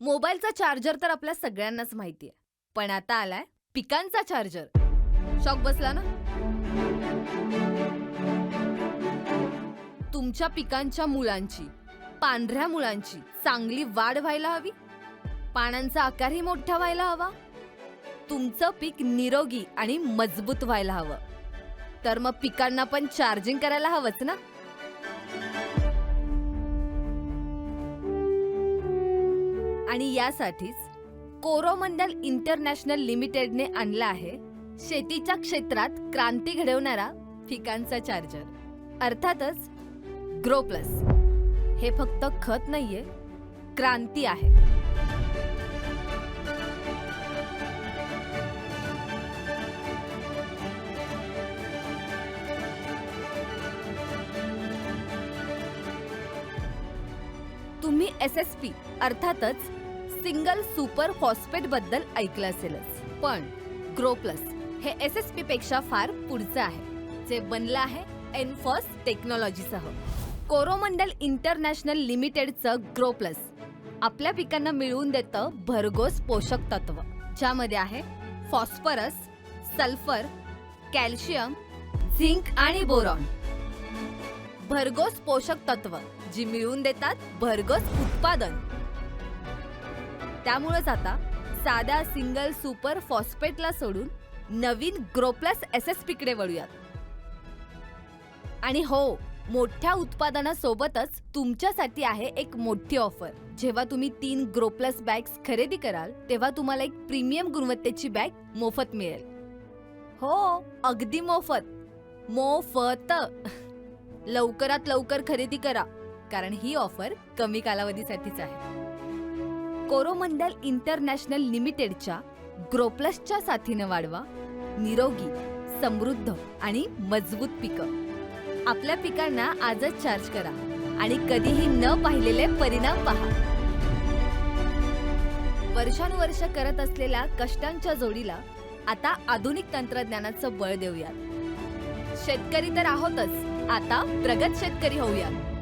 मोबाईलचा चार्जर तर आपल्या सगळ्यांनाच माहितीये. पण आता आलाय पिकांचा चार्जर. शॉक बसला ना? तुमच्या पिकांच्या मुळांची पांढऱ्या मुळांची चांगली वाढ व्हायला हवी? पानांचा आकारही मोठा व्हायला हवा? तुमचं पीक निरोगी आणि मजबूत व्हायला हवं. तर मग पिकांना पण चार्जिंग करायला हवंच ना? आणि यासाठीच कोरोमंडल इंटरनॅशनल लिमिटेडने आणला आहे शेतीच्या क्षेत्रात क्रांती घडवणारा पिकांचा चार्जर. अर्थातच ग्रो प्लस. हे फक्त खत नाहीये क्रांती आहे. तुम्ही एस एस पी अर्थातच सिंगल सुपर फॉस्फेटबद्दल ऐकलं असेलच. पण ग्रो प्लस हे एस एस पी पेक्षा फार पुढचं आहे जे बनलं आहे एनफॉस टेक्नॉलॉजीसह कोरोमंडल इंटरनॅशनल लिमिटेडचं ग्रो प्लस. आपल्या पिकांना मिळवून देतं भरघोस पोषक तत्व ज्यामध्ये आहे फॉस्फरस सल्फर कॅल्शियम झिंक आणि बोरॉन. भरघोस पोषक तत्व जी मिळवून देतात भरघोस उत्पादन. त्यामुळेच आता साध्या सिंगल सुपर फॉस्फेटला सोडून नवीन ग्रोप्लस एस एस पीकडे वळूयात. आणि हो मोठ्या उत्पादनासोबतच तुमच्यासाठी आहे एक मोठी ऑफर. जेव्हा तुम्ही तीन ग्रोप्लस बॅग्स खरेदी कराल तेव्हा तुम्हाला एक प्रीमियम गुणवत्तेची बॅग मोफत मिळेल. हो अगदी मोफत. मोफत. लवकरात लवकर खरेदी करा कारण ही ऑफर कमी कालावधीसाठीच आहे. कोरोमंडल इंटरनॅशनल लिमिटेडच्या ग्रोप्लसच्या साथीनं वाढवा. निरोगी समृद्ध आणि मजबूत पिकं. आपल्या पिकांना आजच चार्ज करा आणि कधीही न पाहिलेले परिणाम पहा. वर्षानुवर्ष करत असलेल्या कष्टांच्या जोडीला आता आधुनिक तंत्रज्ञानाचं बळ देऊयात. शेतकरी तर आहोतच. आता प्रगत शेतकरी होऊयात.